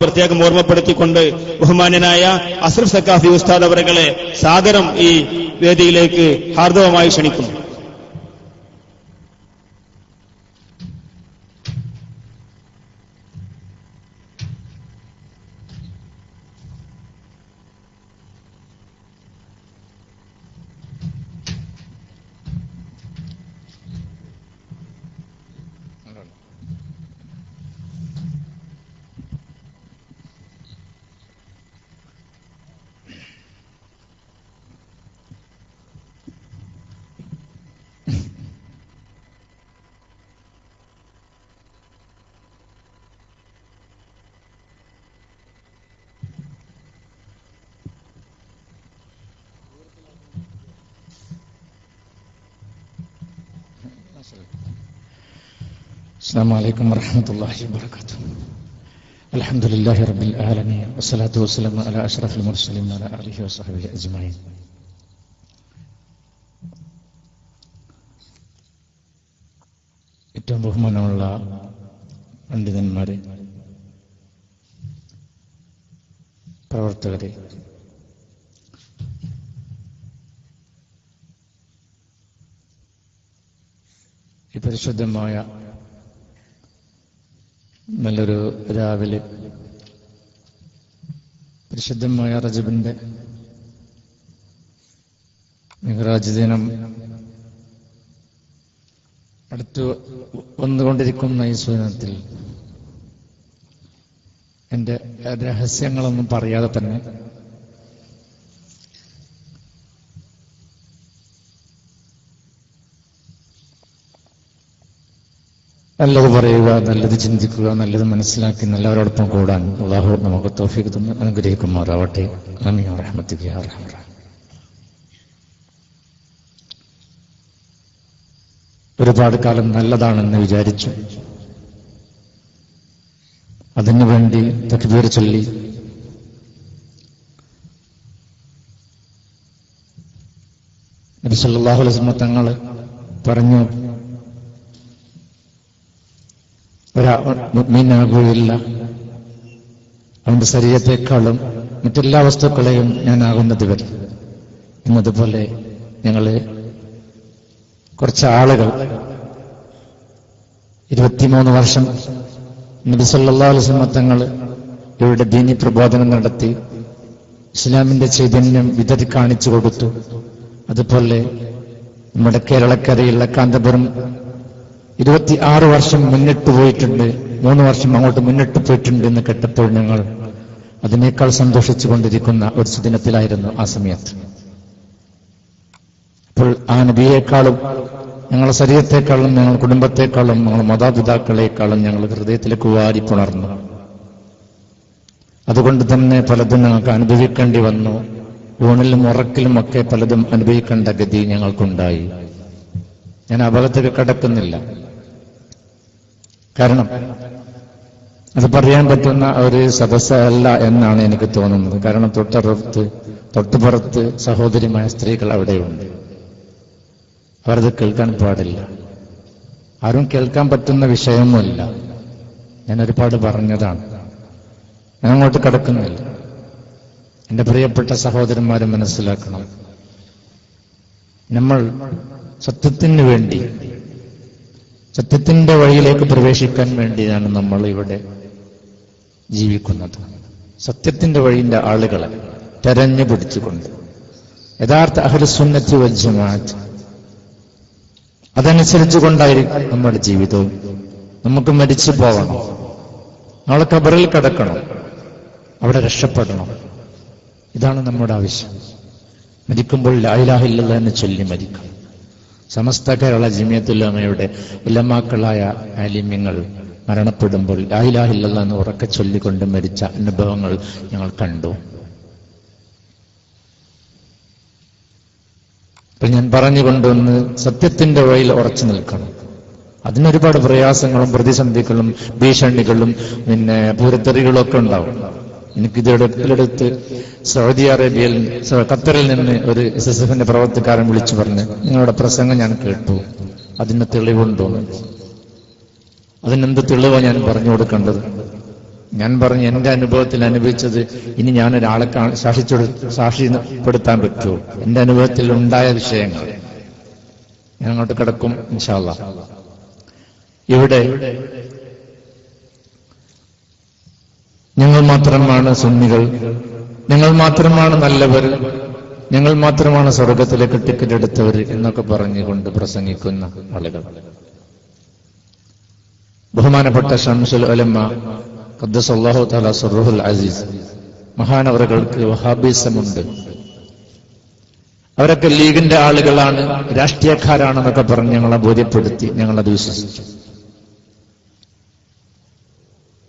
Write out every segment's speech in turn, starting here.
പ്രത്യേകം ഓർമ്മപ്പെടുത്തിക്കൊണ്ട് ബഹുമാന്യനായ അസ്രഫ് സക്കാഫി ഉസ്താദ് അവരകളെ സാദരം ഈ വേദിയിലേക്ക് ഹാർദവമായി ക്ഷണിക്കുന്നു. السلام عليكم ورحمة الله وبركاته الحمد لله رب العالمين والصلاة والسلام على أشرف المرسلين وعلى آله وصحبه أجمعين ഏറ്റവും ബഹുമാനമുള്ള പണ്ഡിതന്മാരെ പ്രവർത്തകരെ പരിശുദ്ധമായ നല്ലൊരു രാവിലെ. പരിശുദ്ധമായ റജബിന്റെ മിഹറാജ് ദിനം അടുത്തു വന്നുകൊണ്ടിരിക്കുന്ന ഈ സുദിനത്തിൽ എന്റെ രഹസ്യങ്ങളൊന്നും പറയാതെ തന്നെ നല്ലത് പറയുക നല്ലത് ചിന്തിക്കുക നല്ലത് മനസ്സിലാക്കി നല്ലവരോടൊപ്പം കൂടാൻ അള്ളാഹു നമുക്ക് തോഫിക്ക് തന്ന് അനുഗ്രഹിക്കുമാറാവട്ടെ. അമീൻ റഹ്മത്തിക്ക് റഹ്മ ഒരുപാട് കാലം നല്ലതാണെന്ന് വിചാരിച്ചു. അതിനുവേണ്ടി തക്ബീർ ചൊല്ലി. നബി അലൈഹി തങ്ങൾ പറഞ്ഞു ഒരാകുകയില്ല അവന്റെ ശരീരത്തെക്കാളും മറ്റെല്ലാ വസ്തുക്കളെയും ഞാനാകുന്നത് വരെ എന്നതുപോലെ ഞങ്ങൾ കുറച്ച് ആളുകൾ ഇരുപത്തിമൂന്ന് വർഷം നബി സമ്മത്തങ്ങൾ ഇവരുടെ ദീനി പ്രബോധനം നടത്തി ഇസ്ലാമിന്റെ ചൈതന്യം വിതറി കാണിച്ചു കൊടുത്തു. അതുപോലെ നമ്മുടെ കേരളക്കരയുള്ള കാന്തപുരം ഇരുപത്തി ആറ് വർഷം മുന്നിട്ട് പോയിട്ടുണ്ട്. മൂന്ന് വർഷം അങ്ങോട്ട് മുന്നിട്ട് പോയിട്ടുണ്ട് എന്ന് കേട്ടപ്പോൾ ഞങ്ങൾ അതിനേക്കാൾ സന്തോഷിച്ചു കൊണ്ടിരിക്കുന്ന ഒരു സുദിനത്തിലായിരുന്നു ആ സമയത്ത്. അപ്പോൾ ആ നബിയേക്കാളും ഞങ്ങളുടെ ശരീരത്തെക്കാളും ഞങ്ങളുടെ കുടുംബത്തെക്കാളും ഞങ്ങളുടെ മാതാപിതാക്കളെക്കാളും ഞങ്ങൾ ഹൃദയത്തിലേക്ക് വാരി പുണർന്നു. അതുകൊണ്ട് തന്നെ പലതും ഞങ്ങൾക്ക് അനുഭവിക്കേണ്ടി വന്നു. ഊണിലും ഉറക്കിലും ഒക്കെ പലതും അനുഭവിക്കേണ്ട ഗതി ഞങ്ങൾക്കുണ്ടായി. ഞാൻ അപകടത്തിൽ കടക്കുന്നില്ല. കാരണം അത് പറയാൻ പറ്റുന്ന ഒരു സദസ്സല്ല എന്നാണ് എനിക്ക് തോന്നുന്നത്. കാരണം തൊട്ടറുത്ത് തൊട്ടുപുറത്ത് സഹോദരിമായ സ്ത്രീകൾ അവിടെയുണ്ട്. അവരത് കേൾക്കാൻ പാടില്ല. ആരും കേൾക്കാൻ പറ്റുന്ന വിഷയമൊന്നുമില്ല. ഞാൻ ഒരുപാട് പറഞ്ഞതാണ്. ഞാൻ അങ്ങോട്ട് കടക്കുന്നില്ല. എന്റെ പ്രിയപ്പെട്ട സഹോദരന്മാരെ മനസ്സിലാക്കണം. നമ്മൾ സത്യത്തിന് വേണ്ടി സത്യത്തിന്റെ വഴിയിലേക്ക് പ്രവേശിക്കാൻ വേണ്ടിയാണ് നമ്മൾ ഇവിടെ ജീവിക്കുന്നത്. സത്യത്തിന്റെ വഴിന്റെ ആളുകളെ തെരഞ്ഞു പിടിച്ചുകൊണ്ട് യഥാർത്ഥ അഹ്ലുസുന്നത്തി വജ്ജമാറ്റ് അതനുസരിച്ച് കൊണ്ടായിരിക്കും നമ്മുടെ ജീവിതവും. നമുക്ക് മരിച്ചു പോകണം നാളെ കബറിൽ കിടക്കണം അവിടെ രക്ഷപ്പെടണം. ഇതാണ് നമ്മുടെ ആവശ്യം. മരിക്കുമ്പോൾ ലായിലാഹില്ല എന്ന് ചൊല്ലി മരിക്കണം സമസ്ത കേരള ജിമിയത്തുല്ലമയുടെ ഉലമാക്കളായ ആലിമ്യങ്ങൾ മരണപ്പെടുമ്പോൾ ലായിലാഹില്ല എന്ന് ഉറക്കെ ചൊല്ലിക്കൊണ്ട് മരിച്ച അനുഭവങ്ങൾ ഞങ്ങൾ കണ്ടു. അപ്പൊ ഞാൻ പറഞ്ഞു കൊണ്ടുവന്ന് സത്യത്തിന്റെ വഴിയിൽ ഉറച്ചു നിൽക്കണം. അതിനൊരുപാട് പ്രയാസങ്ങളും പ്രതിസന്ധികളും ഭീഷണികളും പിന്നെ പൂരത്തെറികളും ഒക്കെ ഉണ്ടാവും. എനിക്കിതെടുത്ത് സൗദി അറേബ്യയിൽ ഖത്തറിൽ നിന്ന് ഒരു എസ് എസ് എഫിന്റെ പ്രവർത്തക്കാരൻ വിളിച്ചു പറഞ്ഞ് നിങ്ങളുടെ പ്രസംഗം ഞാൻ കേട്ടു. അതിന് തെളിവുണ്ടോ? അതിനെന്ത് തെളിവാണ് ഞാൻ പറഞ്ഞു കൊടുക്കേണ്ടത്? ഞാൻ പറഞ്ഞു എന്റെ അനുഭവത്തിൽ അനുഭവിച്ചത് ഇനി ഞാൻ ഒരാളെ സാക്ഷിച്ചു സാക്ഷിപ്പെടുത്താൻ പറ്റുമോ എന്റെ അനുഭവത്തിൽ ഉണ്ടായ വിഷയങ്ങൾ. ഞാൻ അങ്ങോട്ട് കിടക്കും ഇൻഷാല്ല ഇവിടെ ഞങ്ങൾ മാത്രമാണ് സുന്നികൾ. ഞങ്ങൾ മാത്രമാണ് നല്ലവർ. ഞങ്ങൾ മാത്രമാണ് സ്വർഗത്തിലേക്ക് ടിക്കറ്റ് എടുത്തവർ എന്നൊക്കെ പറഞ്ഞുകൊണ്ട് പ്രസംഗിക്കുന്ന ആളുകൾ. ബഹുമാനപ്പെട്ട ഷംസുൽ അലമ്മ ഖദ്ദസല്ലാഹു തആല സുറുഹുൽ അസീസ് മഹാനവറുകൾക്ക് വഹാബിസമുണ്ട്. അവരൊക്കെ ലീഗിന്റെ ആളുകളാണ് രാഷ്ട്രീയക്കാരാണെന്നൊക്കെ പറഞ്ഞ് ഞങ്ങളെ ബോധ്യപ്പെടുത്തി ഞങ്ങളത് വിശ്വസിച്ചു.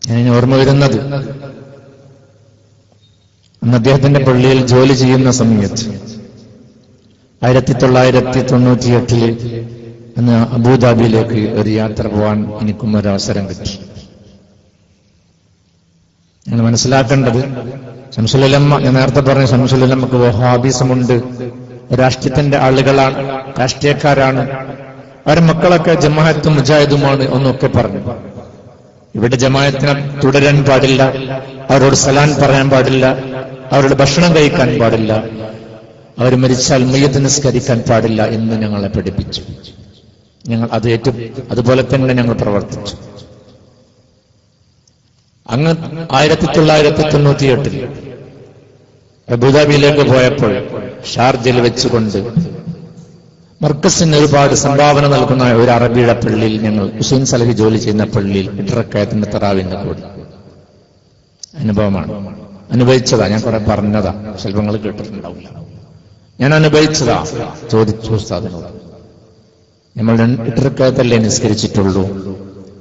ഞാൻ ഓർമ്മ വരുന്നത്. അന്ന് അദ്ദേഹത്തിന്റെ പള്ളിയിൽ ജോലി ചെയ്യുന്ന സമയത്ത് ആയിരത്തി തൊള്ളായിരത്തി തൊണ്ണൂറ്റിയെട്ടിൽ അന്ന് അബുദാബിയിലേക്ക് ഒരു യാത്ര പോവാൻ എനിക്കും ഒരു അവസരം കിട്ടി. നിങ്ങൾ മനസ്സിലാക്കേണ്ടത് ശംസുലമ്മ ഞാൻ നേരത്തെ പറഞ്ഞ ശംസുലമ്മക്ക് വഹാബിസമുണ്ട്. രാഷ്ട്രീയത്തിന്റെ ആളുകളാണ് രാഷ്ട്രീയക്കാരാണ്. അവരുടെ മക്കളൊക്കെ ജമാഅത്തും മുജാഹിദുമാണ് എന്നൊക്കെ പറഞ്ഞു. ഇവിടെ ജമായത്തിനെ തുടരാൻ പാടില്ല അവരോട് സലാൻ പറയാൻ പാടില്ല അവരുടെ ഭക്ഷണം കഴിക്കാൻ പാടില്ല അവർ മരിച്ചാൽ മയ്യത്ത് നിസ്കരിക്കാൻ പാടില്ല എന്ന് ഞങ്ങളെ പഠിപ്പിച്ചു. ഞങ്ങൾ അത് ഏറ്റവും അതുപോലെ തന്നെ ഞങ്ങൾ പ്രവർത്തിച്ചു. അങ്ങ് ആയിരത്തി തൊള്ളായിരത്തി തൊണ്ണൂറ്റിയെട്ടിൽ അബുദാബിയിലേക്ക് പോയപ്പോൾ ഷാർജയിൽ വെച്ചുകൊണ്ട് മർക്കസിന് ഒരുപാട് സംഭാവന നൽകുന്ന ഒരു അറബിയുടെ പള്ളിയിൽ ഞങ്ങൾ ഹുസൈൻ സലഹി ജോലി ചെയ്യുന്ന പള്ളിയിൽ ഇട്ടറക്കയത്തിന്റെ തറാവിന്റെ കൂടെ. അനുഭവമാണ്. അനുഭവിച്ചതാ. ഞാൻ കുറെ പറഞ്ഞതാ. ശില്പങ്ങൾ കേട്ടിട്ടുണ്ടാവില്ല. ഞാൻ അനുഭവിച്ചതാ. ചോദിച്ചു ഉസ്താദിനോട്. നമ്മൾ ഇട്ടറക്കയത്തല്ലേ നിസ്കരിച്ചിട്ടുള്ളൂ?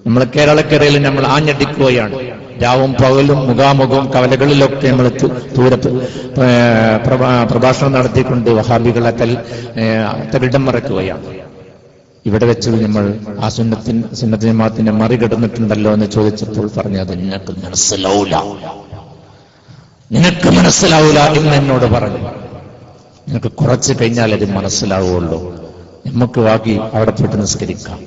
നമ്മൾ കേരളക്കരയിൽ നമ്മൾ ആഞ്ഞടിക്കുകയാണ്. രാവും പകലും മുഖാമുഖവും കവലകളിലൊക്കെ നമ്മൾ ദൂരത്ത് പ്രഭാഷണം നടത്തിക്കൊണ്ട് വഹാബികളെ തൽ തകിടം മറക്കുകയാണ് ഇവിടെ വെച്ച് നമ്മൾ ആ സുന്നത്തിൻ സുന്നത്തി ജമാഅത്തിനെ മറികടന്നിട്ടുണ്ടല്ലോ എന്ന് ചോദിച്ചപ്പോൾ പറഞ്ഞു അത് നിനക്ക് മനസ്സിലാവൂല. നിനക്ക് മനസ്സിലാവൂല എന്ന് എന്നോട് പറഞ്ഞു. നിനക്ക് കുറച്ച് കഴിഞ്ഞാൽ അത് മനസ്സിലാവുള്ളൂ. നമുക്ക് വാക്കി അവിടെ പോയിട്ട് നിസ്കരിക്കാം.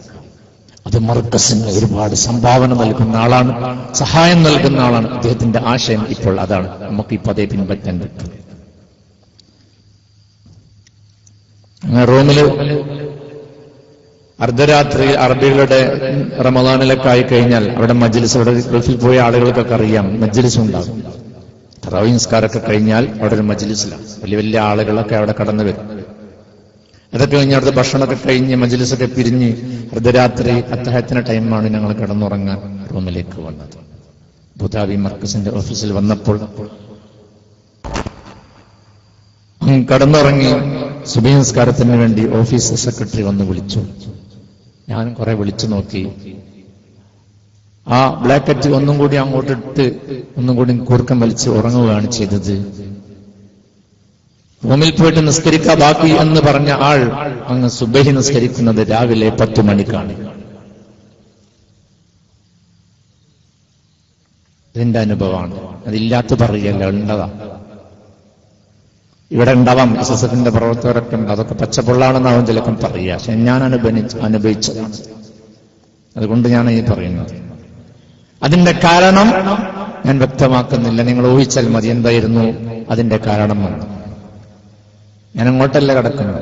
അത് മർക്കസിന് ഒരുപാട് സംഭാവന നൽകുന്ന ആളാണ്. സഹായം നൽകുന്ന ആളാണ്. അദ്ദേഹത്തിന്റെ ആശയം ഇപ്പോൾ അതാണ്. നമുക്ക് ഇപ്പൊ അതേ പിൻപറ്റാൻ പറ്റും. റൂമിൽ അർദ്ധരാത്രി അറബികളുടെ റമദാനിലൊക്കെ ആയി കഴിഞ്ഞാൽ അവിടെ മജ്ലിസ് അവിടെ ഗൾഫിൽ പോയ ആളുകൾക്കൊക്കെ അറിയാം മജ്ലിസ് ഉണ്ടാകും. തറാവി കഴിഞ്ഞാൽ അവിടെ ഒരു മജ്ലിസിലാണ്. വലിയ വലിയ ആളുകളൊക്കെ അവിടെ കടന്നു വരും. അതൊക്കെ കഴിഞ്ഞ് അവിടുത്തെ ഭക്ഷണമൊക്കെ കഴിഞ്ഞ് മജ്ലിസൊക്കെ പിരിഞ്ഞ് അർദ്ധരാത്രി അത്താഹത്തിന് ടൈമാണ് ഞങ്ങൾ കിടന്നുറങ്ങാൻ റൂമിലേക്ക് വന്നത്. ബുദാബി മർക്കസിന്റെ ഓഫീസിൽ വന്നപ്പോൾ കടന്നുറങ്ങി സുബിനസ്കാരത്തിന് വേണ്ടി ഓഫീസ് സെക്രട്ടറി വന്ന് വിളിച്ചു. ഞാൻ കുറെ വിളിച്ചു നോക്കി. ആ ബ്ലാക്കറ്റ് ഒന്നും കൂടി അങ്ങോട്ടിട്ട് ഒന്നും കൂടി കൂർക്കം വലിച്ച് ഉറങ്ങുകയാണ് ചെയ്തത്. റൂമിൽ പോയിട്ട് നിസ്കരിക്ക ബാക്കി എന്ന് പറഞ്ഞ ആൾ അങ്ങ് സുബഹി നിസ്കരിക്കുന്നത് രാവിലെ പത്തു മണിക്കാണ്. ഇതിന്റെ അനുഭവമാണ്. അതില്ലാത്ത പറയല്ല ഉണ്ടതാ ഇവിടെ ഉണ്ടാവാം എസ് എസ് എഫിന്റെ പ്രവർത്തകരൊക്കെ ഉണ്ട്. അതൊക്കെ പച്ചപ്പൊള്ളാണെന്നാവും ചിലപ്പം പറയുക. പക്ഷെ ഞാൻ അനുഭവിച്ച അനുഭവിച്ചതാണ്. അതുകൊണ്ട് ഞാൻ ഈ പറയുന്നത്. അതിന്റെ കാരണം ഞാൻ വ്യക്തമാക്കുന്നില്ല. നിങ്ങൾ ഊഹിച്ചാൽ മതി. എന്തായിരുന്നു അതിന്റെ കാരണം എന്ന്. ഞാൻ അങ്ങോട്ടല്ല കിടക്കുന്നത്.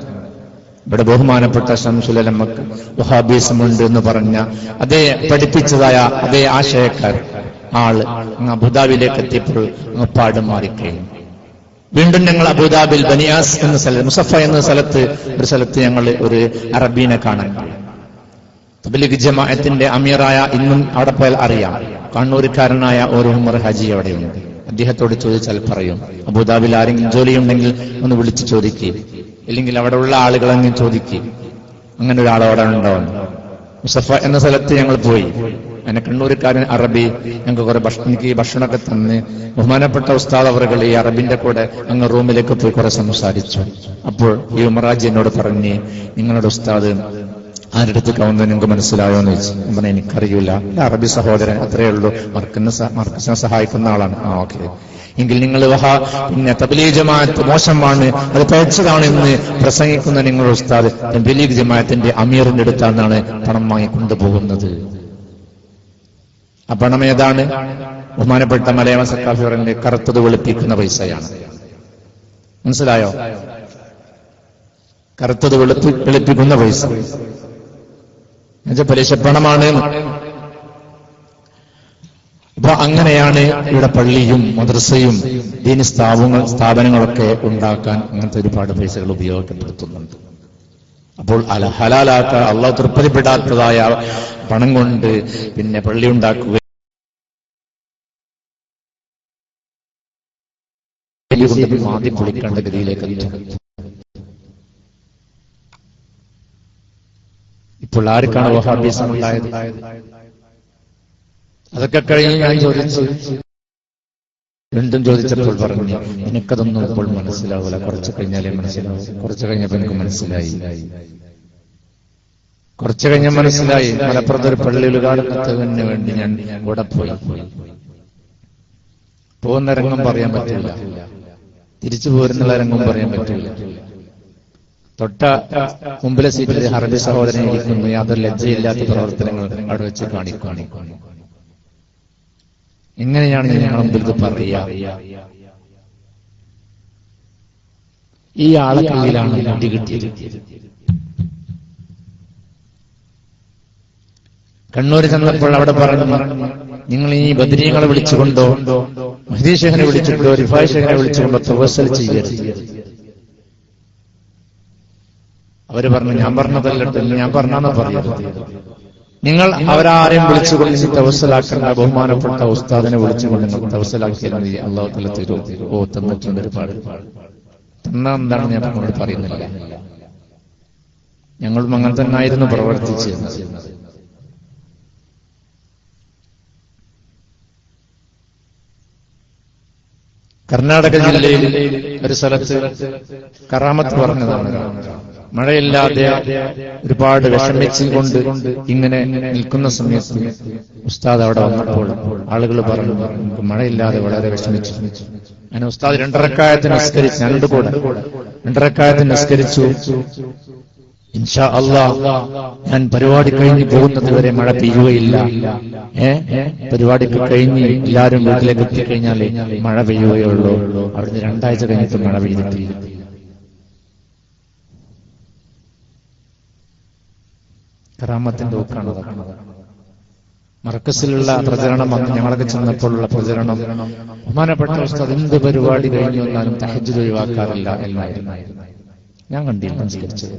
ഇവിടെ ബഹുമാനപ്പെട്ട ഷംസുലമക്ക് വഹാബീസമുണ്ട് എന്ന് പറഞ്ഞ അതേ പഠിപ്പിച്ചതായ അതേ ആശയക്കാർ ആൾ അങ്ങ് അബുദാബിയിലേക്ക് എത്തിയപ്പോൾ അങ്ങ് പാട് മാറിക്കഴിഞ്ഞു. വീണ്ടും ഞങ്ങൾ അബുദാബിൽ ബനിയാസ് എന്ന സ്ഥലത്ത് മുസഫ എന്ന സ്ഥലത്ത് ഒരു സ്ഥലത്ത് ഞങ്ങൾ ഒരു അറബീനെ കാണാൻ തബ്ലിഗ് ജമാഅത്തിന്റെ അമീറായ ഇന്നും അവിടെ പോയാൽ അറിയാം. കണ്ണൂരിക്കാരനായ ഒരു ഉമർ ഹജി അവിടെയുണ്ട്. അദ്ദേഹത്തോട് ചോദിച്ചാൽ പറയും അബുദാബിൽ ആരെങ്കിലും ജോലിയുണ്ടെങ്കിൽ ഒന്ന് വിളിച്ച് ചോദിക്കുക ഇല്ലെങ്കിൽ അവിടെ ഉള്ള ആളുകളെങ്കിലും ചോദിക്കുക അങ്ങനെ ഒരാൾ അവിടെ ഉണ്ടാവുന്നു. മുസഫ എന്ന സ്ഥലത്ത് ഞങ്ങൾ പോയി. എന്നെ കണ്ണൂരിക്കാരൻ അറബി ഞങ്ങൾക്ക് കുറെ ഭക്ഷണം എനിക്ക് ഭക്ഷണമൊക്കെ തന്ന് ബഹുമാനപ്പെട്ട ഉസ്താദ് അവറുകൾ ഈ അറബിന്റെ കൂടെ അങ്ങ് റൂമിലേക്ക് പോയി കുറെ സംസാരിച്ചു. അപ്പോൾ ഈ ഉമറാജി എന്നോട് പറഞ്ഞ് നിങ്ങളുടെ ഉസ്താദ് ആരുടെ വന്ന് നിങ്ങൾക്ക് മനസ്സിലായോ എന്ന് ചോദിച്ചു. ഞാൻ പറഞ്ഞു എനിക്കറിയില്ല. അറബി സഹോദരൻ അത്രയേ ഉള്ളൂ. മർക്കിനെ മർക്കസിനെ സഹായിക്കുന്ന ആളാണ്. ആ ഓക്കെ. എങ്കിൽ നിങ്ങൾ വഹ പിന്നെ തബ്ലീഗ് ജമാഅത്ത് മോശമാണ്. അത് പഴച്ചതാണ് എന്ന് പ്രസംഗിക്കുന്ന നിങ്ങളുടെ ഉസ്താദ് തബലീഗ് ജമാഅത്തിന്റെ അമീറിന്റെ അടുത്താണ് പണം വാങ്ങി കൊണ്ടുപോകുന്നത്. ആ പണം ഏതാണ്? ബഹുമാനപ്പെട്ട മലയാള സർക്കാർ പറഞ്ഞ കറുത്തത് വെളുപ്പിക്കുന്ന പൈസയാണ്. മനസ്സിലായോ? കറുത്തത് വെളുപ്പി വെളുപ്പിക്കുന്ന പൈസ. എന്നുവെച്ചാൽ പലിശപ്പണമാണ് അപ്പൊ അങ്ങനെയാണ് ഇവിടെ പള്ളിയും മദ്രസയും ദീനി സ്ഥാപങ്ങൾ സ്ഥാപനങ്ങളൊക്കെ ഉണ്ടാക്കാൻ അങ്ങനത്തെ ഒരുപാട് പൈസകൾ ഉപയോഗപ്പെടുത്തുന്നുണ്ട്. അപ്പോൾ അല ഹലാലാക്ക അള്ളാഹ് തൃപ്തിപ്പെടാത്തതായ പണം കൊണ്ട് പിന്നെ പള്ളി ഉണ്ടാക്കുക മാതി ഗതിയിലേക്ക് എത്തും ഇപ്പോൾ ആർക്കാണ് വഹാബീസം ഉണ്ടായത് അതൊക്കെ കഴിഞ്ഞ് ഞാൻ ചോദിച്ചു വീണ്ടും ചോദിച്ചപ്പോൾ പറഞ്ഞു എനിക്കതൊന്നും ഇപ്പോൾ മനസ്സിലാവില്ല കുറച്ച് കഴിഞ്ഞാലേ മനസ്സിലാവും. കുറച്ച് കഴിഞ്ഞപ്പോൾ എനിക്ക് മനസ്സിലായി. കുറച്ച് കഴിഞ്ഞ മനസ്സിലായി. മലപ്പുറത്ത് ഒരു പള്ളിയിൽ കാണുന്നതിന് വേണ്ടി ഞാൻ കൂടെ പോയി. പോകുന്ന രംഗം പറയാൻ പറ്റില്ല. തിരിച്ചു പോരുന്നുള്ള രംഗം പറയാൻ പറ്റില്ല. തൊട്ട മുമ്പിലെ സീറ്റിൽ ഹർബി സഹോദരൻ ഇരിക്കുന്നു. യാതൊരു ലജ്ജയില്ലാത്ത പ്രവർത്തനങ്ങൾ അവിടെ വെച്ച് കാണിക്കുകയാണ് എങ്ങനെയാണ് ഞങ്ങളുടെ മുമ്പിൽ പറയുക. ഈ ആളെ കയ്യിലാണ് മുടി കിട്ടിയത്. കണ്ണൂർ ചെന്നപ്പോൾ അവിടെ പറഞ്ഞു നിങ്ങൾ ഈ ബദരീങ്ങളെ വിളിച്ചുകൊണ്ടോ മഹദീഷ് ഷെഖിനെ വിളിച്ചുകൊണ്ടോ റിഫായ് ഷെഖിനെ വിളിച്ചുകൊണ്ടോ തവസൽ ചെയ്യരുത്. അവർ പറഞ്ഞു ഞാൻ പറഞ്ഞതല്ലട്ടോ ഞാൻ പറഞ്ഞാന്ന് പറയരുത് നിങ്ങൾ അവരാരെയും വിളിച്ചുകൊണ്ട് തവസലാക്കേണ്ട ബഹുമാനപ്പെട്ട ഉസ്താദിനെ വിളിച്ചുകൊണ്ട് നിങ്ങൾ തവസലാക്കിയാൽ മതി. അള്ളാഹു തല ഓ തന്നിട്ടുണ്ട് ഒരുപാട്. തന്ന എന്താണ് ഞാൻ നിങ്ങളോട് പറയുന്നില്ല. ഞങ്ങളും അങ്ങനെ തന്നെ ആയിരുന്നു കർണാടക ജില്ലയിൽ ഒരു സ്ഥലത്ത് കറാമത്ത് പറഞ്ഞതാണ്. മഴയില്ലാതെ ഒരുപാട് വിഷമിച്ചുകൊണ്ട് ഇങ്ങനെ നിൽക്കുന്ന സമയത്ത് ഉസ്താദ് അവിടെ വന്നപ്പോൾ ആളുകൾ പറഞ്ഞു നമുക്ക് മഴയില്ലാതെ വളരെ വിഷമിച്ചു. അങ്ങനെ ഉസ്താദ് രണ്ടരക്കായത്തിന് നിസ്കരിച്ചു ഞങ്ങളുടെ കൂടെ രണ്ടരക്കായത്തിന് നിസ്കരിച്ചു. ഇൻഷാ അള്ളാ ഞാൻ പരിപാടി കഴിഞ്ഞ് പോകുന്നത് വരെ മഴ പെയ്യുകയില്ല. പരിപാടിക്ക് കഴിഞ്ഞ് എല്ലാവരും വീട്ടിലേക്ക് എത്തിക്കഴിഞ്ഞാൽ മഴ പെയ്യുകയുള്ളൂ. അവിടുന്ന് രണ്ടാഴ്ച കഴിഞ്ഞിട്ട് മഴ പെയ്തിട്ടില്ല. കറാമത്തിന്റെ ഊക്കാണ് മർക്കസിലുള്ള പ്രചരണം അന്ന് ഞങ്ങളൊക്കെ ചെന്നപ്പോഴുള്ള പ്രചരണം ബഹുമാനപ്പെട്ട അവസ്ഥ എന്ത് പരിപാടി കഴിഞ്ഞു വന്നാലും തഹജ്ജുദ് ഒഴിവാക്കാറില്ല എന്നായിരുന്നു. ഞാൻ കണ്ടില്ല നിസ്കരിച്ചത്.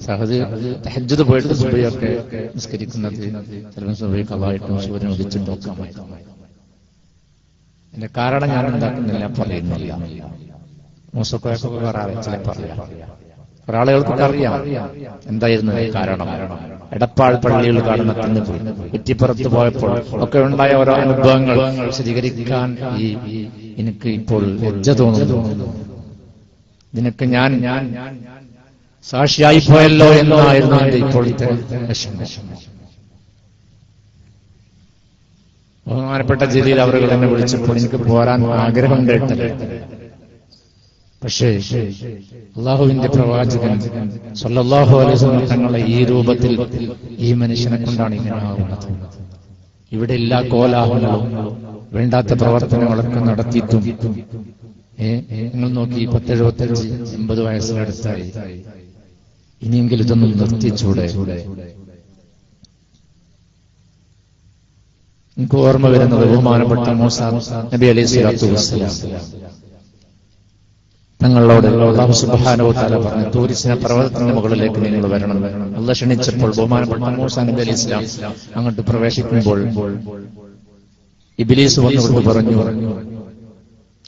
സഹജ് തഹജ്ജത് പോയിട്ട് സുബൈയൊക്കെ നിസ്കരിക്കുന്നത് ചിലപ്പോൾ സുബൈ കലായിട്ടും സൂര്യൻ ഉദിച്ചിട്ടും ഒക്കെ എന്റെ കാരണം ഞാൻ എന്താക്കുന്നില്ല പറയുന്നില്ല. മൂസക്കോയൊക്കെ പറയാറ് ചിലപ്പോൾ അറിയാം. ഒരാളുകൾക്കൊക്കെ അറിയാം. എന്തായിരുന്നു കാരണം? എടപ്പാൾ പള്ളിയിൽ കാണുന്നത്തിന് പോയി കുറ്റിപ്പുറത്ത് പോയപ്പോൾ ഒക്കെ ഉണ്ടായ ഓരോ അനുഭവങ്ങൾ സ്വീകരിക്കാൻ ഈ എനിക്ക് ഇപ്പോൾ ലജ്ജ തോന്നുന്നു. ഇതിനൊക്കെ ഞാൻ ഞാൻ സാക്ഷിയായി പോയല്ലോ എന്നായിരുന്നു എന്റെ ഇപ്പോഴത്തെ ബഹുമാനപ്പെട്ട ജില്ലയിൽ അവർ എന്നെ വിളിച്ചപ്പോൾ എനിക്ക് പോരാൻ ആഗ്രഹം കേട്ടത് പക്ഷേ അള്ളാഹുവിന്റെ പ്രവാചകൻ സല്ലാഹു അലൈഹി തങ്ങളെ ഈ രൂപത്തിൽ ഈ മനുഷ്യനെ കൊണ്ടാണ് ഇങ്ങനെ ആവുന്നത്. ഇവിടെ എല്ലാ കോലാഹലങ്ങളും വേണ്ടാത്ത പ്രവർത്തനങ്ങളൊക്കെ നടത്തിയിട്ടും നിങ്ങൾ നോക്കി പത്തെഴുപത്തഞ്ച് എൺപത് വയസ്സിനടുത്തായി ഇനിയെങ്കിലും ഇതൊന്നും നിർത്തിച്ചൂടെ? എനിക്ക് ഓർമ്മ വരുന്നത് ബഹുമാനപ്പെട്ട മൂസ നബി അലൈഹി സ്വലാത്തു വസ്സലാം. തങ്ങളോട് അള്ളാഹു സുബ്ഹാനഹു തആല പറഞ്ഞു തൂരിസിന പർവതത്തിന് മുകളിലേക്ക് നിങ്ങൾ വരണം. അല്ല ക്ഷണിച്ചപ്പോൾ ബഹുമാനപ്പെട്ട മൂസ നബി ഇസ്ലാം അങ്ങോട്ട് പ്രവേശിക്കുമ്പോൾ ഇബിലീസ് വന്നുകൊണ്ട് പറഞ്ഞു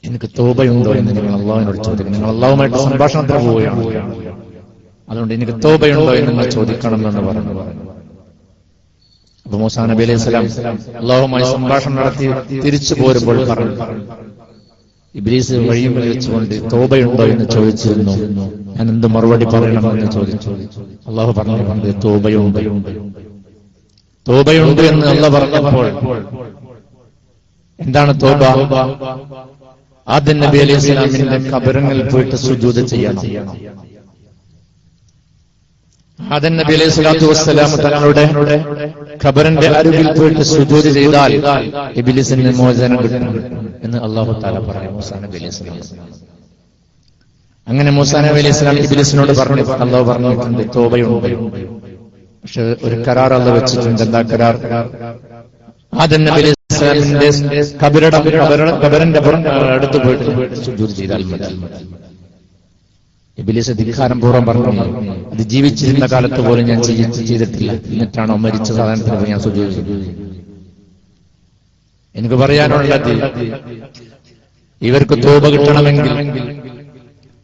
എനിക്ക് തോബയുണ്ടോ എന്ന് നിങ്ങൾ അള്ളാഹുവിനോട് ചോദിക്കണം. നിങ്ങൾ അള്ളാഹുമായിട്ട് സംഭാഷണത്തിന് പോവുകയാണ്. അതുകൊണ്ട് എനിക്ക് തോബയുണ്ടോ എന്ന് നിങ്ങൾ ചോദിക്കണം എന്ന് പറഞ്ഞു. അപ്പൊ മൂസാ നബി അലൈഹി സ്വലാം അള്ളാഹുമായി സംഭാഷണം നടത്തി തിരിച്ചു പോരുമ്പോൾ പറഞ്ഞു ഇബ്ലീസ് വഴിയും വെച്ചുകൊണ്ട് തോബയുണ്ടോ എന്ന് ചോദിച്ചിരുന്നു. ഞാൻ എന്ത് മറുപടി പറയണമെന്ന് ചോദിച്ചു. അള്ളാഹു പറഞ്ഞുകൊണ്ട് തോബയുണ്ട്. തോബയുണ്ട്. എന്ന് അല്ല പറഞ്ഞപ്പോൾ എന്താണ് തോബ? ആദ്യം നബി അലൈഹി ഇസ്ലാമിന്റെ കബരങ്ങളിൽ പോയിട്ട് സുജൂത ചെയ്യണം. ആദൻ നബി അലൈഹി സ്വലാത്തു വസ്സലാം തങ്ങളുടെ ഖബറിന്റെ അരുവിൽ പോയിട്ട് സുജൂദ് ചെയ്താൽ ഇബിലിസിന് മോചനം കിട്ടും. എന്ന് അള്ളാഹു താല പറഞ്ഞു മൂസാ നബി അലൈഹി സ്വലാം. അങ്ങനെ മൂസാ നബി അലൈഹി സ്വലാം ഇബിലിസിനോട് പറഞ്ഞു അള്ളാഹു പറഞ്ഞിട്ടുണ്ട് തോബയുണ്ട്. പക്ഷെ ഒരു കരാർ അല്ല വെച്ചിട്ടുണ്ട്. എന്താ കരാർ? ആദ്യം നബി അലൈഹി സ്വലാമിന്റെ കബറിന്റെ പുറം അടുത്ത് പോയിട്ട് സുജൂദ് ചെയ്താൽ മതി. പറഞ്ഞു അത് ജീവിച്ചിരുന്ന കാലത്ത് പോലും ഞാൻ ചെയ്തിട്ടില്ല. എന്നിട്ടാണോ മരിച്ച സാധനത്തിന് ഞാൻ ചെയ്തത്? എനിക്ക് പറയാനുള്ളത് ഇവർക്ക് തോപ കിട്ടണമെങ്കിൽ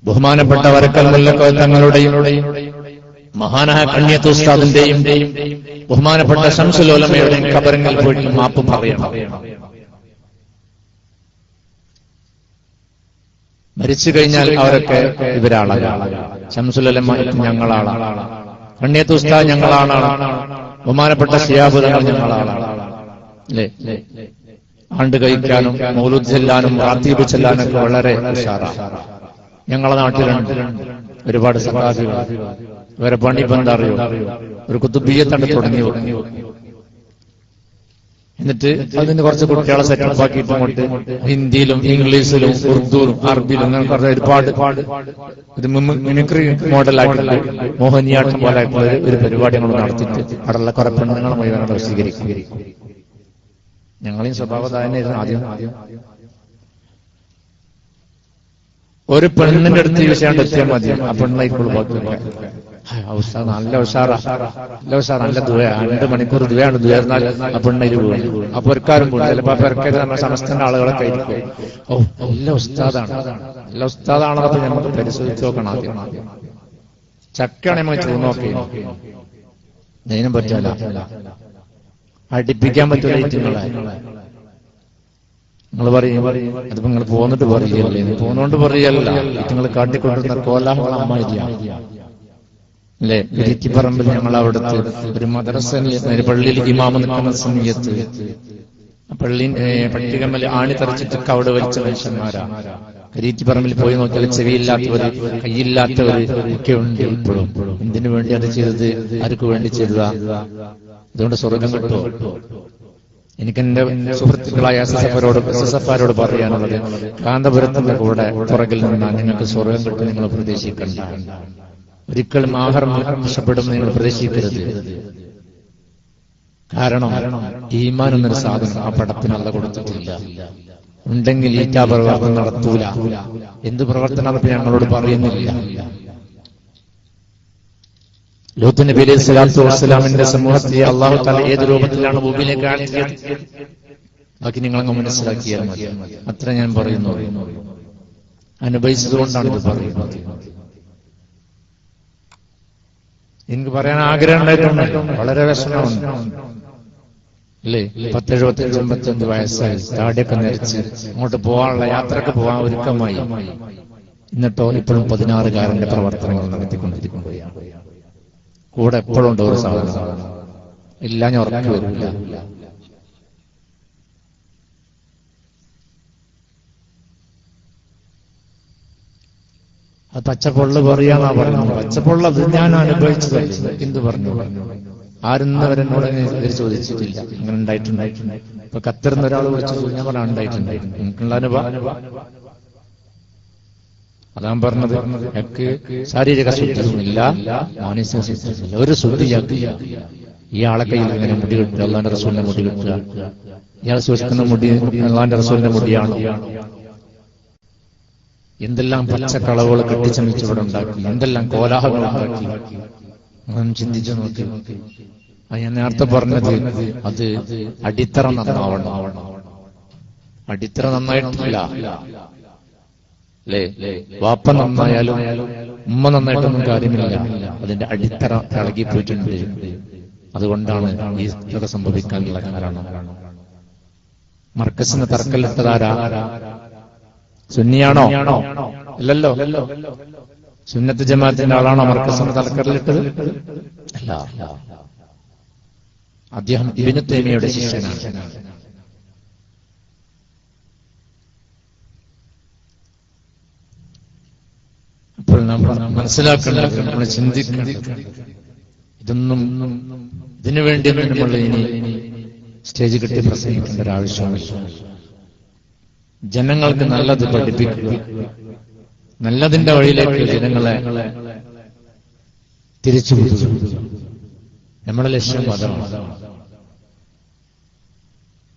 ബഹുമാനപ്പെട്ട വരക്കൽ മുല്ലക്കോ തങ്ങളുടെയും മഹാനായ കണ്യത്ത് ഉസ്താദിന്റെയും ബഹുമാനപ്പെട്ട ശംസുലോലമയുടെയും കബരങ്ങൾ പോയിട്ട് മാപ്പ് പറയണം. മരിച്ചു കഴിഞ്ഞാൽ അവരൊക്കെ ഇവരാളാണ്. ശംസുലമ ഞങ്ങളാളാണ് കണ്യത്ത് ഞങ്ങളാണ്. ബഹുമാനപ്പെട്ട ഷിയാബുദങ്ങൾ ഞങ്ങളാണ്. അല്ലേ? ആണ്ട് കഴിക്കാനും മൗലൂദ് ചെല്ലാനും റാത്തീബ് ചെല്ലാനൊക്കെ വളരെ ഉഷാറാണ്. ഞങ്ങളെ നാട്ടിലുണ്ട്. ഒരുപാട് സഹാബികൾ. ഇവരെ പണി ഇപ്പൊ ഒരു കുത്തുബിയെ ഒരു കുത്തുബീയത്തണ്ട് തുടങ്ങി എന്നിട്ട് അതിന് കുറച്ച് കുട്ടികളെ സെറ്റപ്പ് ആക്കിയിട്ട് കൊണ്ട് ഹിന്ദിയിലും ഇംഗ്ലീഷിലും ഉറുദുവിലും അറബിയിലും അങ്ങനെ കുറച്ച് ഒരുപാട് ഒരു മിമി- മിമിക്രി മോഡലായിട്ടുള്ള മോഹനിയാട്ടം പോലെ ആയിട്ടുള്ള ഒരു- പരിപാടി ഞങ്ങൾ നടത്തിയിട്ട് അവിടെയുള്ള കുറെ പെണ്ണുങ്ങളെ ഞങ്ങൾ വശീകരിക്കും ഞങ്ങളെയും സ്വഭാവതായനായിരുന്നു ആദ്യം. ഒരു പെണ്ണിന്റെ അടുത്ത് ചോദിച്ചാണ്ട് വിഷയം എത്തിയാൽ മതി. ആ പെണ്ണായിക്കോളൂ ബാക്കിയൊക്കെ ഉഷാർ നല്ല ഉഷാറാ. നല്ല ഉഷാർ നല്ല രണ്ട് മണിക്കൂർ ദുവയാണ് ദുവന്നാൽ ആ പെണ്ണയിൽ പോകും. അപ്പൊ ഒരുക്കാരും പോകും ചിലപ്പോ ആ ആളുകളെ നമ്മുടെ സമസ്തന്റെ ആളുകളൊക്കെ ആയിരിക്കും. ഓ നല്ല ഉസ്താദാണ്. നല്ല ഉസ്താദാണെന്നപ്പോ നമുക്ക് പരിശോധിച്ച് നോക്കണം ആദ്യം. ചക്കയാണ് നമ്മൾ ചൂന്നോക്കെ ഇതിനും പറ്റില്ല. അടുപ്പിക്കാൻ പറ്റില്ല നിങ്ങൾ പറയും അതിപ്പോ നിങ്ങൾ പോന്നിട്ട് പറയല്ലേ? പോന്നോണ്ട് പറയല്ല. നിങ്ങൾ കാട്ടിക്കൊണ്ടിരുന്ന കോലാഹലമായില്ല അല്ലെ? അല്ലേ ഇരിക്കിപ്പറമ്പിൽ ഞങ്ങൾ അവിടുത്തെ ഒരു മദ്രസ ഒരു പള്ളിയിൽ ഇമാമ നിൽക്കുന്ന സമയത്ത് പള്ളി പട്ടികമ്മൽ ആണി തറച്ചിട്ടൊക്കെ അവിടെ വലിച്ച മനുഷ്യന്മാരാ. കരീറ്റിപ്പറമ്പിൽ പോയി നോക്കിയാൽ ചെവിയില്ലാത്തവര് കയ്യില്ലാത്തവര് ഒക്കെ ഉണ്ട് ഇപ്പോഴും. എന്തിനു വേണ്ടി അത് ചെയ്തത്? ആർക്ക് വേണ്ടി ചെയ്തതാ? അതുകൊണ്ട് സ്വർഗം കിട്ടുമോ എനിക്ക് എന്റെ സുഹൃത്തുക്കളായ എസ് എസ് എഫരോട് എസ് എസ് എഫാരോട് പറയാനുള്ളത് കാന്തപുരത്തിന്റെ കൂടെ പുറകിൽ നിന്നാൽ നിങ്ങൾക്ക് സ്വർഗം കിട്ടും നിങ്ങൾ പ്രതീക്ഷിക്കണ്ട. ഒരിക്കലും ആഹാരം നഷ്ടപ്പെടും നിങ്ങൾ പ്രതീക്ഷിക്കരുത്. കാരണം ഈമാൻ എന്നൊരു സാധനം ആ പടത്തിന് പടത്തിനല്ല കൊടുത്തിട്ടില്ല. ഉണ്ടെങ്കിൽ ഈറ്റാ പ്രവർത്തനം നടത്തൂല. എന്ത് പ്രവർത്തനം ഞങ്ങളോട് പറയുന്നില്ല? ലൂത്ത് നബി അലൈഹി സ്വലാത്തു വസ്സലാമിന്റെ സമൂഹത്തെ അള്ളാഹു താല ഏത് രൂപത്തിലാണ് ഭൂമിയിലേക്ക് ആഴ്ത്തിയത്? ബാക്കി നിങ്ങളങ്ങ് മനസ്സിലാക്കിയാൽ മതി. അത്ര ഞാൻ പറയുന്നു. അനുഭവിച്ചതുകൊണ്ടാണ് ഇത് പറയുന്നത്. എനിക്ക് പറയാൻ ആഗ്രഹം ഉണ്ടായിട്ടുണ്ട്. വളരെ വിഷമമുണ്ട്. അല്ലേ? പത്തെഴുപത്തഞ്ച് എൺപത്തഞ്ച് വയസ്സായി. താടിയൊക്കെ നിരച്ച് അങ്ങോട്ട് പോകാനുള്ള യാത്രയ്ക്ക് പോകാൻ ഒരുക്കമായി. എന്നിട്ടോ ഇപ്പോഴും പതിനാറുകാരന്റെ പ്രവർത്തനങ്ങൾ നടത്തിക്കൊണ്ടിരിക്കുകയാണ്. കൂടെ എപ്പോഴും ഉണ്ട് ഒരു സാധനം. ഇല്ല ഞാൻ ഉറക്കി വരില്ല. അത് പച്ചപ്പൊള്ളു പറയാന്നാ പറഞ്ഞു പച്ചപ്പൊള്ള അത് ഞാൻ അനുഭവിച്ചതല്ല? എന്ത് പറഞ്ഞു? ആരുന്നവരെന്നോട് ഇവർ ചോദിച്ചിട്ടില്ല. അങ്ങനെ ഉണ്ടായിട്ടുണ്ടായിട്ടുണ്ട് ഇപ്പൊ കത്തിരുന്ന ഒരാൾ വിളിച്ചു ഞാൻ പറഞ്ഞ ഉണ്ടായിട്ടുണ്ടായിരുന്നു എനിക്കുള്ള അനുഭവം. അതാൻ പറഞ്ഞത്. എനിക്ക് ശാരീരിക ശുദ്ധിയുമില്ല മാനസിക ശുദ്ധിയുമില്ല ഒരു ശുദ്ധിയാക്കില്ല ആളെ കയ്യിൽ ഇങ്ങനെ മുടി കിട്ടുക അള്ളാന്റെ റസൂലിന്റെ മുടി കിട്ടുക. ഇയാൾ സൂക്ഷിക്കുന്ന മുടി അള്ളാന്റെ റസൂലിന്റെ മുടിയാണ്. എന്തെല്ലാം പച്ചക്കളവുകൾ കെട്ടിച്ചമിച്ച് ഇവിടെ ഉണ്ടാക്കി? എന്തെല്ലാം കോലാഹലങ്ങൾ ഉണ്ടാക്കി? ചിന്തിച്ചു നോക്കി. അത് ഞാൻ നേരത്തെ പറഞ്ഞത് അത് അടിത്തറ നന്നാവണം. അടിത്തറ നന്നായിട്ടില്ല. അല്ലേ വാപ്പ നന്നായാലും ഉമ്മ നന്നായിട്ടൊന്നും കാര്യമില്ല. അതിന്റെ അടിത്തറ ഇളകി ഇളകിപ്പോയിട്ടുണ്ട് അതുകൊണ്ടാണ് ഈ ഇതൊക്കെ സംഭവിക്കാനുള്ള കാരണം. മർക്കസിന് തർക്കലിട്ടതാരാ സുന്നിയാണോ? അല്ലല്ലോ സുന്നത്ത് ജമാഅത്തിന്റെ ആളാണോ മർക്കസിന് തർക്കലിട്ടത് അല്ല. അദ്ദേഹം ഇബിനു ശിഷ്യനാണ്. നമ്മൾ മനസ്സിലാക്കേണ്ടത് നമ്മൾ ചിന്തിക്കേണ്ടത്. ഇതൊന്നും ഇതിനു വേണ്ടി നമ്മൾ ഇനി സ്റ്റേജ് കിട്ടി പ്രസംഗിക്കേണ്ട ഒരു ജനങ്ങൾക്ക് നല്ലത് പഠിപ്പിക്കുക. നല്ലതിന്റെ വഴിയിലേക്ക് ജനങ്ങളെ തിരിച്ചു നമ്മുടെ ലക്ഷ്യം അതാണ്.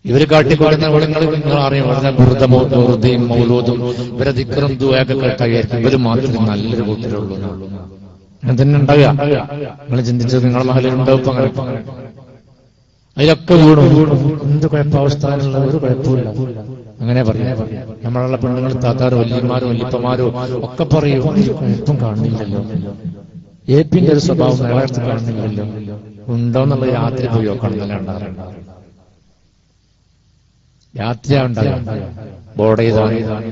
ഇവർ കാട്ടിക്കൊടുക്കുന്ന ഗുണങ്ങൾ നിങ്ങൾ അറിയാം. വളരെ മൗലൂദും. ഇവരെ ദിക്കറും കേട്ടായിരിക്കും. ഇവർ മാത്രം നല്ലൊരു കൂട്ടരുള്ളൂ. അങ്ങനെ തന്നെ ഉണ്ടാവുക. നിങ്ങൾ ചിന്തിച്ചത് നിങ്ങളെ മഹലിൽ ഉണ്ടാവും ഇപ്പൊ അങ്ങനെ. അതിലൊക്കെ വീണു. എന്ത് കുഴപ്പാവസ്ഥാനുള്ള ഒരു കുഴപ്പമില്ല അങ്ങനെ പറയാം നമ്മളുള്ള പെണ്ണുങ്ങൾ താത്താരോ വല്യന്മാരോ വല്യപ്പമാരോ ഒക്കെ പറയൂ ഒരു കാണുന്നില്ലല്ലോ. എ പിന്റെ ഒരു സ്വഭാവം നേരത്തെ കാണുന്നില്ലല്ലോ. ഉണ്ടോന്നുള്ള രാത്രി പോയി നോക്കണം. നല്ല ഉണ്ടാകാറുണ്ട് രാത്രി ഉണ്ടാകാം ബോർഡ്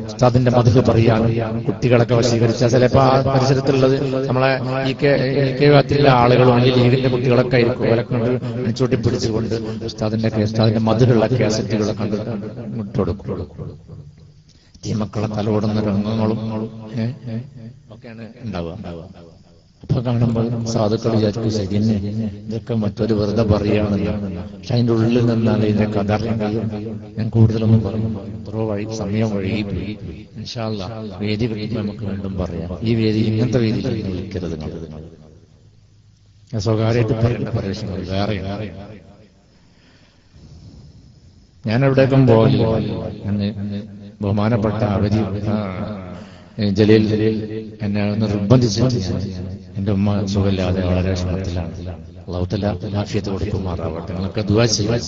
ഉസ്താദിന്റെ മധു പറയാൻ കുട്ടികളൊക്കെ വശീകരിച്ച ചിലപ്പോ ആ പരിസരത്തുള്ളത് നമ്മളെ ഈ കെ വിഭാഗത്തിലെ ആളുകളും ഈ ലീഗിന്റെ കുട്ടികളൊക്കെ ആയിരിക്കും. അവരെ കൊണ്ട് അണിച്ചോട്ടി പിടിച്ചുകൊണ്ട് ഉസ്താദിന്റെ ഉസ്താദിന്റെ മധുരുള്ള കാസറ്റുകളെ കണ്ട് കൊടുക്കും. ഈ മക്കളെ തലോടുന്ന രംഗങ്ങളും ഒക്കെയാണ് ഉണ്ടാവുക ഉണ്ടാവുക. അപ്പൊ കാണുമ്പോൾ സാധുക്കൾ വിചാരിക്കും ശരി ഇതൊക്കെ മറ്റൊരു വെറുതെ പറയുകയാണെന്ന് പക്ഷെ അതിന്റെ ഉള്ളിൽ നിന്നാണ് ഇതിന്റെ കഥ ഞാൻ കൂടുതലൊന്നും പറഞ്ഞു എത്ര വഴി സമയം വഴുകി പോയി. ഇൻഷാല്ല വേദി കഴിയുമ്പോൾ നമുക്ക് വീണ്ടും പറയാം. ഈ വേദി ഇങ്ങനത്തെ വേദി വിളിക്കരുത് ഞാൻ സ്വകാര്യമായിട്ട് പറയേണ്ട പ്രദേശങ്ങൾ വേറെ ഞാൻ എവിടേക്കും പോകില്ല. ബഹുമാനപ്പെട്ട അവധി ജലീൽ എന്നെ ഞാൻ എന്റെ ഉമ്മ സുഖമില്ലാതെ വളരെ വിഷമത്തിലാണ്. ലൗത്തല്ല ആഫിയത്ത് കൊടുക്കുമാറാവട്ടെ നിങ്ങൾക്ക് ദുവാ ചെയ്യാം.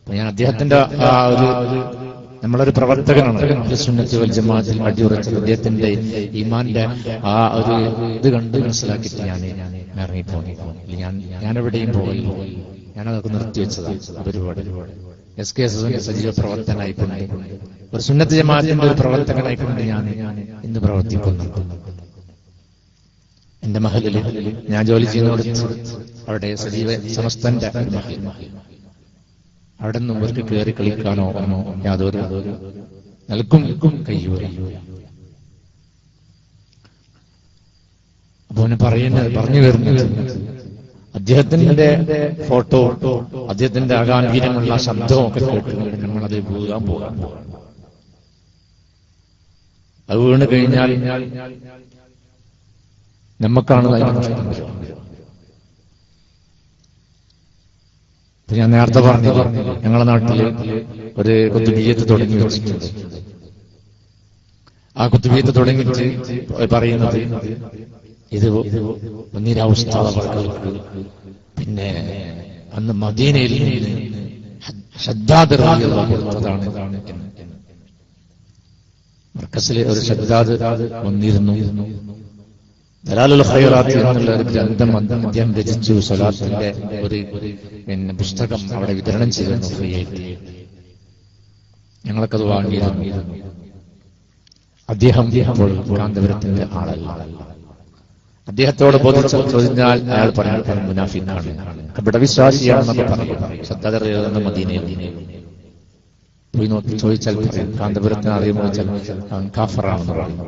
അപ്പൊ ഞാൻ അദ്ദേഹത്തിന്റെ ആ ഒരു നമ്മളൊരു പ്രവർത്തകനാണ്. സുന്നത്തി ജമാഅത്തിൽ അടിയുറച്ചത് അദ്ദേഹത്തിന്റെ ഇമാന്റെ ആ ഒരു ഇത് കണ്ട് മനസ്സിലാക്കിയിട്ട് ഞാൻ ഇറങ്ങിപ്പോയി ഞാൻ ഞാൻ എവിടെയും പോകില്ല ഞാനതൊക്കെ നിർത്തിവെച്ചതാണ് പരിപാടി എസ് കെ എസ് എസിന്റെ സജീവ പ്രവർത്തനായിക്കൊണ്ട് ഒരു സുന്നത്ത് ജമാഅത്തിന്റെ ഒരു പ്രവർത്തകനായിക്കൊണ്ട് ഞാൻ ഇന്ന് പ്രവർത്തിക്കുന്നു. എന്റെ മഹലിൽ ഞാൻ ജോലി ചെയ്യുന്നിടത്ത് അവിടെ സജീവ സമസ്തന്റെ അവിടെ നിന്നും ഇവർക്ക് കയറി കളിക്കാനോ ഒന്നോ യാതൊരു നൽകും കയ്യൂരി അപ്പൊ പറയുന്നത് പറഞ്ഞു വരുന്നത് അദ്ദേഹത്തിന്റെ ഫോട്ടോ അദ്ദേഹത്തിന്റെ ആകാംഗീരമുള്ള ശബ്ദവും ഒക്കെ കേട്ടുകൊണ്ട് നമ്മളത് പോകാൻ പോകാൻ പോകാം അത് വീണ് കഴിഞ്ഞാൽ നമുക്കാണ് നഷ്ടം. ഞാൻ നേരത്തെ പറഞ്ഞു ഞങ്ങളുടെ നാട്ടിൽ ഒരു കുത്തുബീയത്ത് തുടങ്ങി വെച്ചിട്ടുണ്ട്. ആ കുത്തുബീയത്ത് തുടങ്ങിയിട്ട് പറയുന്നത് ഇത് ഒന്നിരാവസ്ഥ പിന്നെ അന്ന് മദീനയിൽ കൊടുത്തതാണ് മർക്കസിലെ ഒരു ശബ്ദാദ് വന്നിരുന്നു. ദലാലുൽ ഖൈറാത്ത് എന്നുള്ള ഗ്രന്ഥം അദ്ദേഹം രചിച്ചു. സലാത്തിന്റെ ഒരു പിന്നെ പുസ്തകം അവിടെ വിതരണം ചെയ്തിരുന്നു ഫ്രീ ആയിട്ട്. ഞങ്ങളൊക്കെ അത് വാങ്ങിയിരുന്നു. അദ്ദേഹം കാന്തപുരത്തിന്റെ ആളല്ല. അദ്ദേഹത്തോട് ബോധിച്ച ചോദിച്ചാൽ അയാൾ പറയാൻ മുനാഫിക്കാണ്. ഇവിടെ വിശ്വാസിയാണെന്നൊക്കെ പറഞ്ഞു ശ്രദ്ധ മദീനയിൽ. പോയി നോക്കി ചോദിച്ചാൽ പറയും. കാന്തപുരത്തിന് അറിയുമ്പോൾ ചോദിച്ചാൽ അവൻ കാഫറാണെന്ന് പറയും.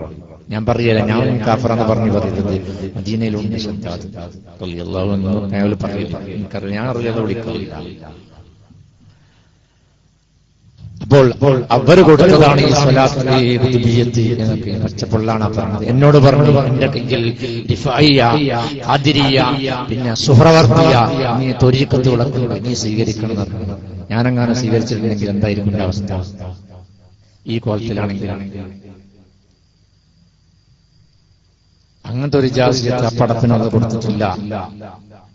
ഞാൻ പറയല ഞാൻ കാഫറാന്ന് പറഞ്ഞു പറയുന്നത്. മദീനയിലുണ്ട് ശ്രദ്ധാത് അയാൾ പറയില്ല? എനിക്കറിയാം. ഞാൻ അറിയാതെ വിളിക്കില്ല അപ്പോൾ അവർ കൊടുത്തതാണ് ഈ സ്വലാത്ത് എന്നൊക്കെ. പച്ചപ്പൊള്ളാണ് പറഞ്ഞത്. എന്നോട് പറഞ്ഞു എന്റെ കയ്യിൽ പിന്നെ സുഹ്രവർത്തിയ നീ തൊരീക്കത്ത് വിളക്കുകൾ നീ സ്വീകരിക്കണം എന്ന് പറഞ്ഞു ഞാനങ്ങനെ സ്വീകരിച്ചിട്ടുണ്ടെങ്കിൽ എന്തായിരിക്കും എന്റെ അവസ്ഥ? ഈ കോലത്തിലാണെങ്കിൽ അങ്ങനത്തെ ഒരു ജാസിയത്ത് ആ പടത്തിനത് കൊടുത്തിട്ടില്ല.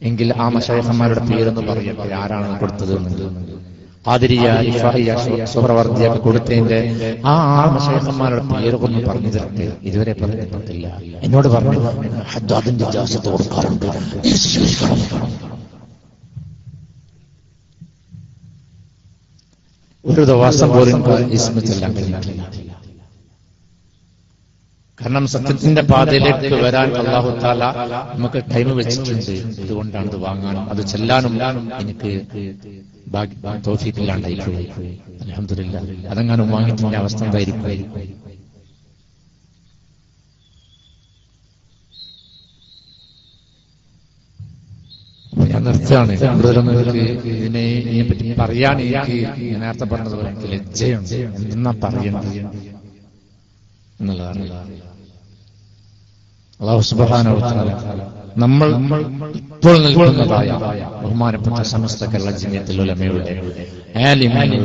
എങ്കിൽ ആ മഷയഹന്മാരുടെ പേരെന്ന് പറയട്ടെ ആരാണ് കൊടുത്തത് ആതിരിയ കൊടുത്തതിന്റെ ആ ആ പേര് പേരൊന്നും പറഞ്ഞു തരട്ടെ ഇതുവരെ പറഞ്ഞിട്ടില്ല. എന്നോട് പറഞ്ഞു അതിന്റെ ജാസത്ത് കൊടുക്കാറുണ്ട് നീ സ്വീകരിക്കണം. ഒരു ദിവസം പോലും കാരണം സത്യത്തിന്റെ പാതയിലേക്ക് വരാൻ അള്ളാഹു താല നമുക്ക് ടൈം വെച്ചിട്ടുണ്ട്. അതുകൊണ്ടാണ് ഇത് വാങ്ങാനും അത് ചെല്ലാനും എനിക്ക് തോഫിക്കില്ലാണ്ടായി അലഹമില്ല അതെങ്ങാനും വാങ്ങിക്കുന്ന അവസ്ഥ എന്തായിരിക്കും? എനിക്ക് ഇതിനെ പറ്റി പറയാൻ നേരത്തെ പറഞ്ഞതുപോലെ എനിക്ക് ലജ്ജയുണ്ട് എന്തെന്നാ പറയുന്നത് എന്നുള്ളതാണ്. നമ്മൾ ഇപ്പോൾ നിൽക്കുന്നതായ ബഹുമാനപ്പെട്ട സമസ്ത കേരള ഉലമയുടെ ആലിമീങ്ങൾ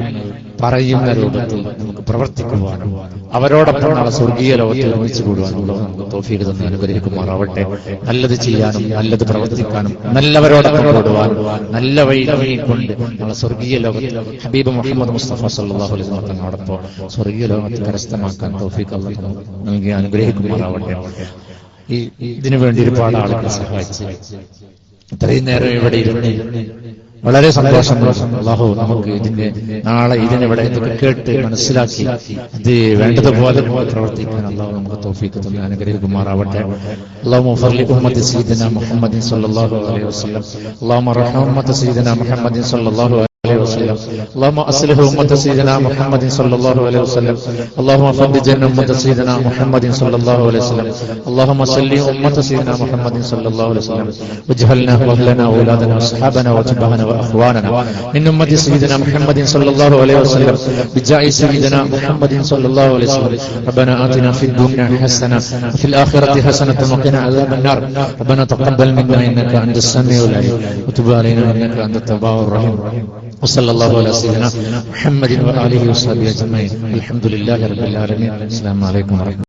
പറയുന്ന രൂപത്തിൽ നമുക്ക് പ്രവർത്തിക്കുവാനും അവരോടൊപ്പം നാളെ സ്വർഗീയ ലോകത്തിൽ ഒന്നിച്ചു കൂടുവാനും അള്ളാഹു നമുക്ക് തോഫീക്ക് തന്നെ അനുഗ്രഹിക്കുമാറാവട്ടെ. നല്ലത് ചെയ്യാനും നല്ലത് പ്രവർത്തിക്കാനും നല്ലവരോടൊപ്പം കൂടുവാനും നല്ല വഴി കൊണ്ട് നാളെ സ്വർഗീയ ലോകത്തിൽ ഹബീബ് മുഹമ്മദ് മുസ്തഫ സല്ലല്ലാഹു അലൈഹി സ്വർഗീയ ലോകത്തിൽ കരസ്ഥമാക്കാൻ തോഫീക്ക് അള്ളാഹു നൽകി അനുഗ്രഹിക്കുമാറാവട്ടെ. ഈ ഇതിനു വേണ്ടി ഒരുപാട് ആളുകളെ സഹായിച്ചു. ഇത്രയും നേരം ഇവിടെ ഇരുന്ന് വളരെ സന്തോഷം അള്ളാഹു നമുക്ക് ഇതിന്റെ നാളെ ഇതിനിവിടെ കേട്ട് മനസ്സിലാക്കി ഇത് വേണ്ടതുപോലെ പ്രവർത്തിക്കാൻ അള്ളാഹു നമുക്ക് തോഫിക്ക് തന്നെ അനുഗ്രഹിക്കുമാറാവട്ടെ. അള്ളാഹു മുഫർലി ഉമ്മത്ത് സീദന മുഹമ്മദിൻ സല്ലല്ലാഹു അലൈഹി വസല്ലം. അള്ളാഹു റഹ്മ ഉമ്മത്ത് സീദന മുഹമ്മദിൻ സല്ലല്ലാഹു عليه وسلم اللهم أصله أمة سيدنا محمد صلى الله عليه وسلم. اللهم فرج أمة سيدنا محمد صلى الله عليه وسلم. اللهم صل أمة سيدنا محمد صلى الله عليه وسلم. واجعلنا وأهلنا وأولادنا وأصحابنا وأتباعنا وأخواننا من أمة سيدنا محمد صلى الله عليه وسلم. بجاه سيدنا محمد صلى الله عليه وسلم. ربنا آتنا في الدنيا حسنة وفي الآخرة حسنة وقنا عذاب النار. ربنا تقبل منا إنك أنت السميع العليم. وتب علينا إنك أنت التواب الرحيم. وصلى الله على سيدنا محمد وآله وصحبه أجمعين. الحمد لله رب العالمين. السلام عليكم ورحمة